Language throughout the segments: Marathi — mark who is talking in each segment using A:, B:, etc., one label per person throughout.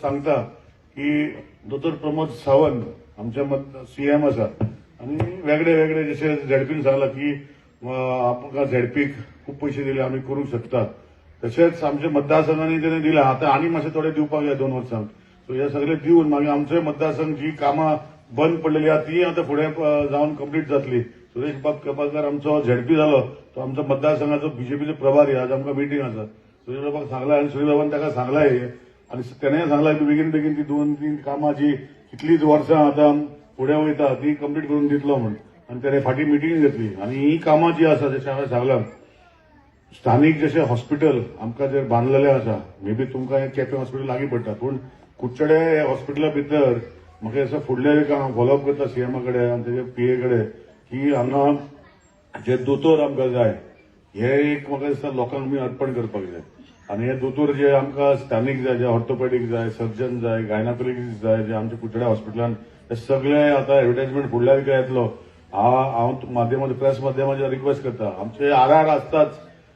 A: सांगता की दोतोर प्रमोद सावंत आमच्या सीएम असा. आणि वेगळे वेगळे जसे झेडपीन सांगला की अं, आमकां झेडपीक खूप पयशे दिले आमी करूंक शकतात. तशेंच आमच्या मतदारसंघांनी तेणें दिला. आता आनी मातशें थोडे दिवपाक जाय दोन वर्सांक सो हे सगळे दिवन मागीर आमचे मतदारसंघ जी कामां बंद पडलेली आहा ती आतां फुडें जावन कंप्लीट जातली. सुरेश बाब केपालकर आमचो झेडपी जालो तो आमच्या मतदारसंघाचो बीजेपीचो प्रभारी आज आमकां मिटींग आसा सुरेश बाबाक सांगला आनी सुरेश बाबान ताका सांगला हे. आणि त्याने सांगला की बेगीन बेगीन ती दोन तीन कामां जी कितलीच वर्सां आतां फुडें वयता ती कंप्लीट करून दितलो म्हण आनी त्याने फाटीं मिटींग घेतली. आनी ही कामां जी आसा जशें हांवें सांगलां स्थानीक जशें हॉस्पिटल आमकां जे बांदलेलें आसा मे बी तुमकां हें केपें हॉस्पिटल लागीं पडटा पूण कुडचडे हे हॉस्पिटला भितर म्हाका असं फुडल्या हांव फॉलोअप करता सीएमा कडेन आनी तेजे पीए कडेन की हांगा जे दोतोर आमकां जाय हे एक म्हाका दिसता लोकांक आमी अर्पण करपाक जाय. आनी हे दोतोर जे आमकां स्थानीक जाय जे ऑर्थोपेडीक जाय सर्जन जाय गायनाकोलॉजिस्ट जाय जे आमच्या कुटड्या हॉस्पिटलान हे सगळे आतां एडवर्टायजमेंट फुडल्या विका येतलो. हांव हांव माध्यमां प्रेस माध्यमांचे रिक्वेस्ट करता. आमचे आर आर आसताच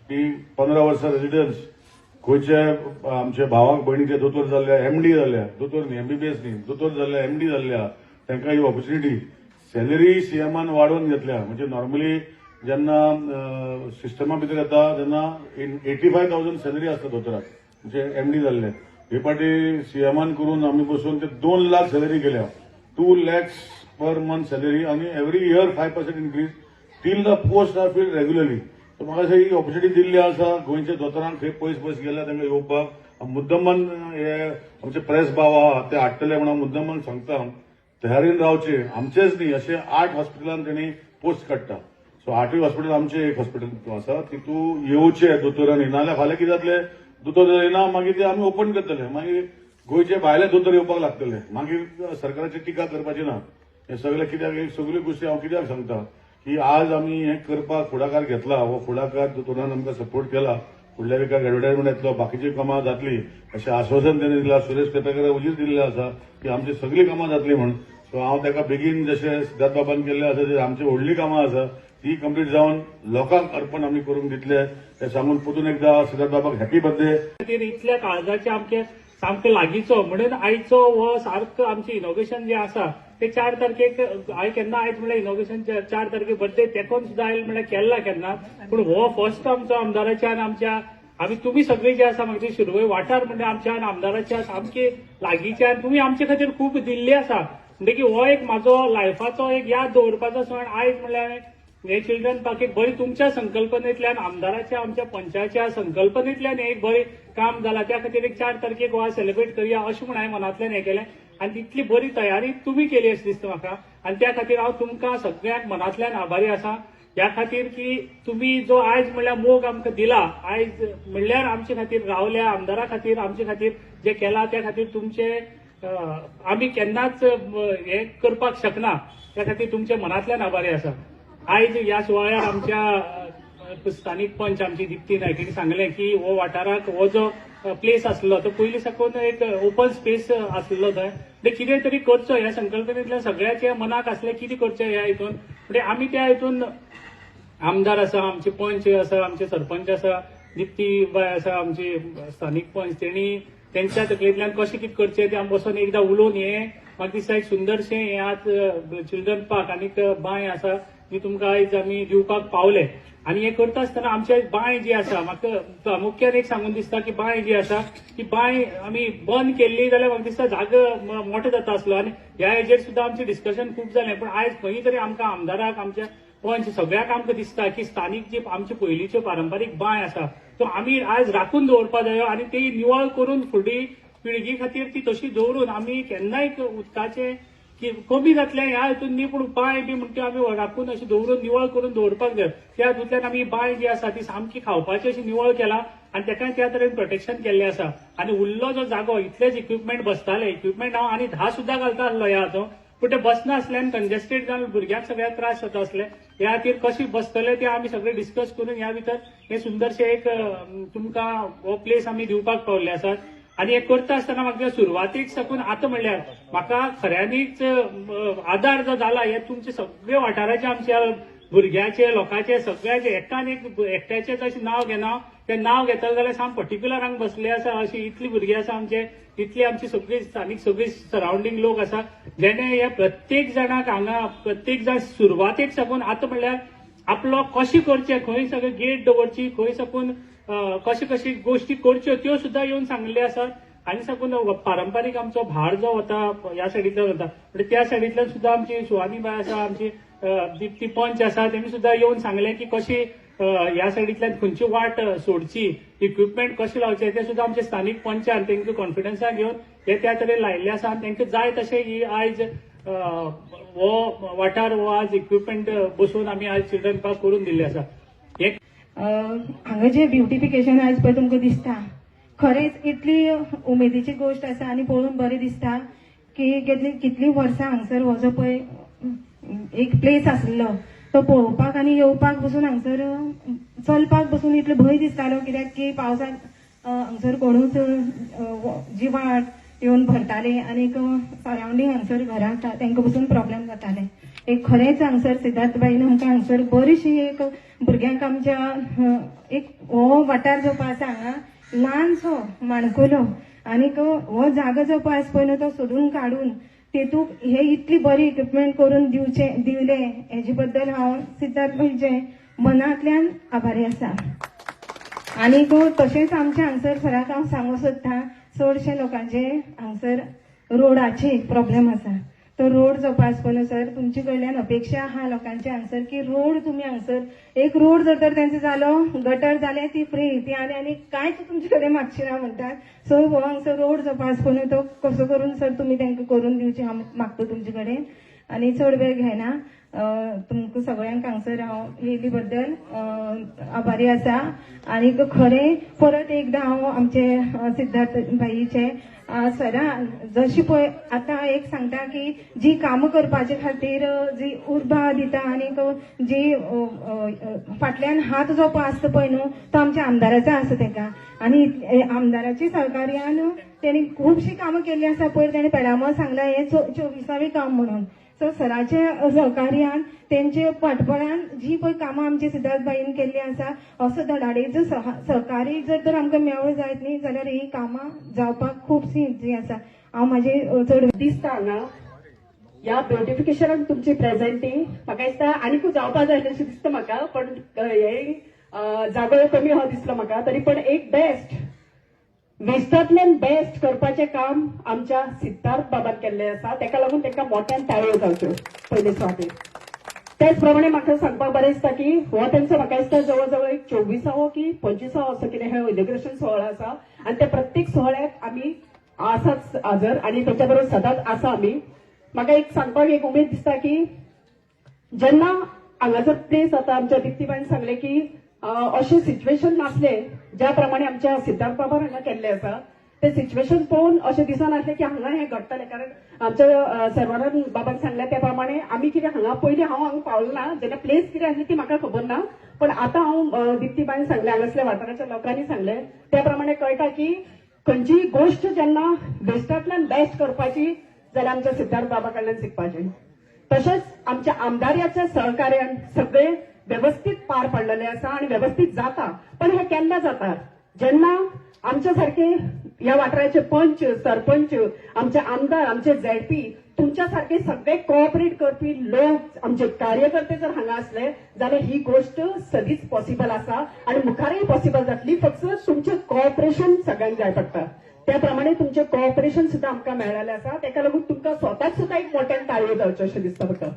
A: की पंदरा वर्सां रेजिडंस खंयचे आमचे भावाक भयणीचे दोतोर जाल्ल्या एमडी जाल्ल्या दोतोर न्ही एमबीबीएस न्ही दोतोर जाल्ल्या एमडी जाल्ल्या तांकां ही ऑपॉर्च्युनिटी सॅलरी सीएमान वाडोवन घेतल्या. म्हणजे नॉर्मली जेन्ना सिस्टमा भितर येता तेन्ना एटी फाय थावजंड सॅलरी आसता दोतोराक म्हणजे एमडी जाल्ले हे फाटी सीएमान करून आमी बसून ते दोन लाख सॅलरी केल्या. Two lakhs per month salary आणि every year five percent increase till the post are fill regularly तर म्हाका अशें ही ऑपॉर्च्युनिटी दिल्ली आसा गोंयच्या दोतोरांक खंय पयस पयस गेल्या तांकां येवपाक मुद्दमन हे आमचे प्रेस भाव आहा ते हाडटले म्हणून हांव मुद्दमन सांगता. तयारीन रावचे आमचेच न्ही असे आठ हॉस्पिटलांत तेणी पोस्ट काडटा सो आठूय हॉस्पिटल आमचे एक हॉस्पिटल आसा तितू येवचे दोतोरांनी नाल्यार फाल्यां कितें जातलें. दोतोर येना मागीर ते आमी ओपन करतले. मागीर गोंयचे भायले दोतोर येवपाक लागतले. मागीर सरकाराची टिका करपाची ना. हे सगळे कित्याक सगळ्यो गोश्टी हांव कित्याक सांगता? की आज आमी हे करपाक फुडाकार घेतला हो फुडाकार दोतोरान आमकां सपोर्ट केला. फुडल्या विकाक एडवर्टायजमेंट येतलो बाकीची कामां जातली. अशें आश्वासन तेणें दिलां सुरेश केपेकर उजीर दिल्लें आसा की आमची सगळी कामां जातली म्हण सो हांव ताका बेगीन जशें सिद्धार्थ बाबान केल्लें आसा जे आमची व्हडली कामां आसा ती कंप्लीट जावन लोकांक अर्पण आमी करून दितले ते सांगून परतून एकदां सिद्धार्थ बाबाक हॅपी बर्थडे
B: खातीर इतल्या काळजाचे आमचें सामकें लागींचो म्हणून आयचो हो सारको आमचे इनोव्हेशन जे आसा ते चार तारखेक हांवें केन्ना आयज म्हणल्यार इनॉग्रेशन चार तारखेक बर्थडे तेकोन सुद्दां आयल म्हणल्यार केल्ला केन्ना पूण हो फर्स्ट आमचो आमदाराच्यान आमच्या आमी तुमी सगळे जे आसा म्हाका शिरवय वाठार म्हणजे आमच्यान आमदाराच्या सामके लागींच्यान तुमी आमचे खातीर खूब दिल्ली आसा म्हणटकीर हो एक म्हाजो लायफाचो एक याद दवरपाचो सण आयज म्हणल्यार हे चिल्ड्रन पार्क एक बरी तुमच्या संकल्पनेतल्यान आमदाराच्या आमच्या पंचायतच्या संकल्पनेतल्यान एक बरें काम जालां त्या खातीर एक चार तारखेक गोवा सेलिब्रेट करया अशें म्हण हांवें मनांतल्यान हें केलें आनी तितली बरी तयारी तुमी केली अशी दिसता म्हाका आनी त्या खातीर हांव तुमकां सगळ्यांक मनांतल्यान आभारी आसा. ह्या खातीर की तुम्ही जो आयज म्हणल्यार मोग आमकां दिला आयज म्हणल्यार आमचे खातीर रावल्या आमदारा खातीर आमचे खातीर जे केला त्या खातीर तुमचे आम्ही आमी केन्नाच हे करपाक शकना. त्या खातीर तुमचे मनांतल्यान आभारी आसा. आयज ह्या सुवाळ्यार आमच्या स्थानिक पंच आमची दिप्ती नायकीन सांगलें की हो वाठाराक हो जो प्लेस आसलो तो पयलीं साकून एक ओपन स्पेस आसलो थंय म्हणजे कितें तरी करचो ह्या संकल्पनेंतल्यान सगळ्याच्या मनाक आसलें कितें करचें ह्या हितून म्हणजे आमी त्या हितून आमदार आसा आमचे पंच आसा आमचे सरपंच आसा दिप्ती बाय आसा आमची स्थानीक पंच तेणी तेंच्या तकलेंतल्यान कशें कितें करचें तें आमी बसून एकदां उलोवन हें म्हाका दिसता एक सुंदरशें हें आज चिल्ड्रन पार्क आनीक बांय आसा ती तुमकां आयज आमी दिवपाक पावले. आनी हें करता आसतना आमचे बांय जी आसा म्हाका प्रामुख्यान एक सांगून दिसता की बांय जी आसा ती बांय आमी बंद केल्ली जाल्यार म्हाका दिसता जागो मोठो जाता आसलो. आनी ह्या हेजेर सुद्दां आमचें डिस्कशन खूब जालें. पूण आयज खंय तरी आमकां आमदाराक आमच्या पंच सगळ्याक आमकां दिसता की स्थानीक जी आमची पयलींच्यो पारंपारीक बांय आसा तो आमी आयज राखून दवरपा जायो आनी ती निवळ करून फुडली पिळगी खातीर ती तशी दवरून आमी केन्नाय उदकाचें की कमी जातल्या ह्या हितून न्ही पूण बांय बी म्हणटा आमी राखून अशी दवरून निवळ करून दवरपाक जाय त्या हितूंतल्यान आमी बांय जी आसा ती सामकी खावपाची अशी निवळ केला आनी तेकाय त्या तरेन प्रोटेक्शन केल्लें आसा आनी उरलो जो जागो इतलेच इक्विपमेंट बसताले. इक्विपमेंट हांव आनी धा सुद्दां घालता आसलो ह्या हातून. पूण ते बसनासल्यान कंजेस्टेड जावन भुरग्यांक सगळ्याक त्रास जाता असले. ह्या खातीर कशी बसतले ते आमी सगळे डिस्कस करून ह्या भितर हे सुंदरशे एक तुमकां हो प्लेस आमी दिवपाक पावले आसात. आनी हे करता आसतना म्हाका सुरवातेक साकून आतां म्हणल्यार म्हाका खऱ्यांनीच आदार जो जाला हे तुमचे सगळे वाठाराचे आमच्या भुरग्याचे लोकांचे सगळ्याचे एकान एक एकट्याचे जशें नांव घेना तें नांव घेतले जाल्यार साम पर्टिक्युलर हांगा बसले आसा अशी इतली भुरगीं आसा आमचे इतली आमची सगळी स्थानिक सगळी सरावंडींग लोक आसा जेणे हे प्रत्येक जाणाक हांगा प्रत्येक जाण सुरवातेक साकून आतां म्हणल्यार आपलो कशें करचें खंय सगळें गेट दवरची खंय साकून कशी कशी गोष्टी करच्यो त्यो सुद्दां येवन सांगले आसात आनी साकून पारंपारीक आमचो भार जो वता ह्या सायडींतल्यान वता म्हणजे त्या सायडींतल्यान सुद्दां आमची सुहानी बाय आसा आमची अं, दिप्ती पंच आसा तेणी सुद्दां येवन सांगलें की कशी ह्या सायडींतल्यान खंयची वाट सोडची इक्विपमेंट कशें लावचे ते सुद्दां आमचे स्थानीक पंचान तांकां कॉन्फिडन्सान घेवन हे त्या तरेन लायिल्ले आसा आनी तांकां जाय तशें ही आयज हो वाठार हो आज इक्विपमेंट बसून आमी आज चिल्ड्रन पार्क करून दिल्ले आसा
C: हांगा जे ब्युटिफिकेशन आयज पळय तुमकां दिसता खरेंच इतली उमेदीची गोश्ट आसा आनी पळोवन बरें दिसता की कितली कितली वर्सां हांगसर हो जो पळय एक प्लेस आसलो तो पळोवपाक आनी येवपाक बसून हांगसर चलपाक बसून इतलो भंय दिसतालो कित्याक की पावसांत हांगसर कोणूच जिवाट येवन भरताले आनीक सरावंडींग हांगसर घरां तांकां बसून प्रॉब्लेम जाताले. एक खरेंच हांगसर सिद्धार्थबाईन आमकां हांगसर बरीशी एक भुरग्यांक आमच्या एक हो वाठार जो आसा हांगा ल्हानसो माणकुलो. आनीक हो जागो जो पळय आसा पळय न्हू तो सोदून काडून तेतूंक हे इतली बरी इक्विपमेंट करून दिवचे दिवले हेजे बद्दल हांव सिद्धार्थबाईचे मनांतल्यान आभारी आसा. आनीक तशेंच आमच्या हांगसर सराक हांव सांगूंक सोदतां चडशे लोकांचे हांगसर रोडाचे प्रॉब्लेम आसा. तो रोड जो पळय सर. तुमचे कडल्यान अपेक्षा आहा लोकांचे हांगसर की रोड तुमी हांगसर एक रोड जर तर तेंचो जालो गटर जाले ती फ्री ती आनी आनी कांयच तुमचे कडेन मागची ना म्हणटात सो हो हांगसर रोड जो पळय तो कसो करून सर तुमी तांकां करून दिवचे हांव मागता तुमचे कडेन आनी चड वेळ घेना तुमकां सगळ्यांक हांगसर हांव येयली बद्दल आभारी आसा. आनीक खरें परत एकदां हांव आमचे सिद्धार्थ भाईचे अं, सरा जशी पळय आतां एक सांगता की जी कामां करपाचे खातीर जी उर्बा दिता आनीक जी फाटल्यान हात जो पळय आसता पळय न्हू तो आमच्या आमदाराचो आसा तेका. आनी आमदाराची आमदाराच्या सहकार्यान तेणी खुबशीं कामां केल्लीं आसा पयर तेणें पेडामळ सांगला हें चो चोवीसावें काम म्हणून. सराच्या सहकार्यान तेंचे फाटपणान जी पळय कामां आमची सिद्धार्थबाईन केल्ली आसा असो धडाडेचो सह- सहकारी जर तर आमकां मेळ्ळो जायत न्ही जाल्यार ही कामां जावपाक खुबशीं जी आसा. हांव म्हाजे चड
D: दिसता हांगा ह्या ब्युटिफिकेशनाक तुमची प्रेझेंटी म्हाका दिसता आनीकूय जावपा जाय अशें दिसता म्हाका पण हे जागो कमी हो दिसलो म्हाका तरी पण एक बेस्ट वेस्टांतल्यान बेस्ट करपाचें काम आमच्या सिद्धार्थ बाबान केल्लें आसा तेका लागून ताका मोठ्यान ताळयो जावच्यो पयले सुवातेर त्याच प्रमाणे म्हाका सांगपाक बरें दिसता की हो तेंचो म्हाका दिसता जवळ जवळ एक चोवीसावो की पंचवीसावो असो कितें हे इनॉग्रेशन सोहळा आसा आनी त्या प्रत्येक सोहळ्याक आमी आसाच हाजर आनी तेच्या बरोबर सदांच आसा आमी म्हाका एक सांगपाक एक उमेद दिसता की जेन्ना हांगासर प्लेस आतां आमच्या दिप्तीबाईन सांगले की अशें सिच्युएशन नासलें ज्या प्रमाणे आमच्या सिद्धार्थ बाबान हांगा केल्ले आसा ते सिच्युएशन पळोवन अशें दिसनासलें की हांगा हें घडटलें कारण आमच्या सर्वानंद सर्वारान बाबान सांगल्या त्या प्रमाणे आमी कितें हांगा पयलीं हांव हांगा पावलो ना जेन्ना प्लेस कितें आसली ती म्हाका खबर ना. पण आतां हांव दिप्तीबाईन सांगलें हांगासल्या वाठाराच्या लोकांनी सांगलें त्या प्रमाणे कळटा की खंयचीय गोश्ट जेन्ना बेस्टांतल्यान बेस्ट करपाची जाल्यार आमच्या सिद्धार्थ बाबा कडल्यान शिकपाचें. तशेंच आमच्या आमदाराच्या सहकार्यान सगळे व्यवस्थित पार पडलेले आसा आणि व्यवस्थित जाता. पण हे केन्ना जाता जेन्ना आमच्या सारखे ह्या वाठाराचे पंच सरपंच आमचे आमदार आमचे झेडपी तुमच्या सारखे सगळे कोऑपरेट करपी लोक आमचे कार्यकर्ते जर हांगा असले जाल्यार ही गोष्ट सदीच पॉसिबल आसा आणि मुखारय पॉसिबल जातली. फक्त तुमचें कोऑपरेशन सगळ्यांक जाय पडटा त्या प्रमाणे तुमचें कोऑपरेशन सुद्दां आमकां मेळलेले आसा तेका लागून तुमकां स्वताक सुद्दां एक मोठ्यान ताळयो जावच्यो अशें दिसता म्हाका